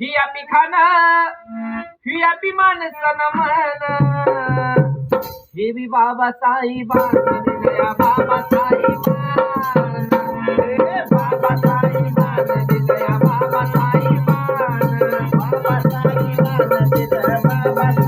हिया पी खान हिया पी माणसन मन हे बी बाबा साई बाबा साईबा बाबा साई बाबा साईबा बाबा बाबा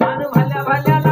भाल्या भाल्याला